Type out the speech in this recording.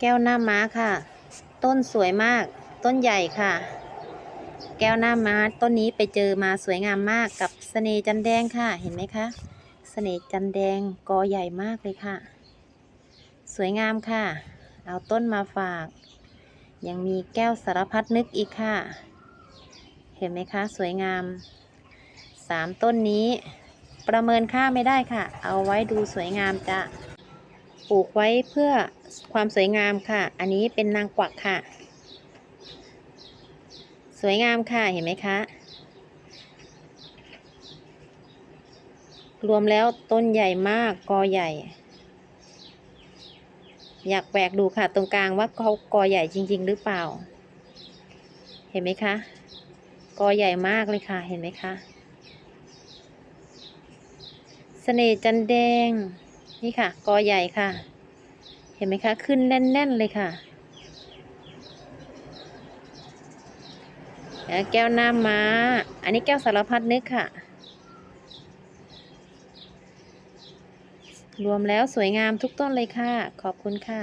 แก้วหน้าม้าค่ะ ต้นสวยมาก ต้นใหญ่ค่ะ แก้วหน้าม้าต้นนี้ไปเจอมาสวยงามมากกับเสน่ห์จันแดงค่ะ เห็นไหมคะเสน่ห์จันแดงกอใหญ่มากเลยค่ะ สวยงามค่ะ เอาต้นมาฝาก ยังมีแก้วสารพัดนึกอีกค่ะ เห็นไหมคะ สวยงามสามต้นนี้ประเมินค่าไม่ได้ค่ะ เอาไว้ดูสวยงามจะ ปลูกไว้เพื่อความสวยงามค่ะ อันนี้เป็นนางกวักค่ะ สวยงามค่ะเห็นไหมคะ รวมแล้วต้นใหญ่มากกอใหญ่ อยากแหวกดูค่ะตรงกลางว่าเขากอใหญ่จริง ๆ หรือเปล่า เห็นไหมคะ กอใหญ่มากเลยค่ะเห็นไหมคะเสน่จันแดง นี่ค่ะ กอใหญ่ค่ะ เห็นไหมคะ ขึ้นแน่น ๆ เลยค่ะ แก้วหน้าม้า อันนี้แก้วสารพัดนึกค่ะ รวมแล้วสวยงามทุกต้นเลยค่ะ ขอบคุณค่ะ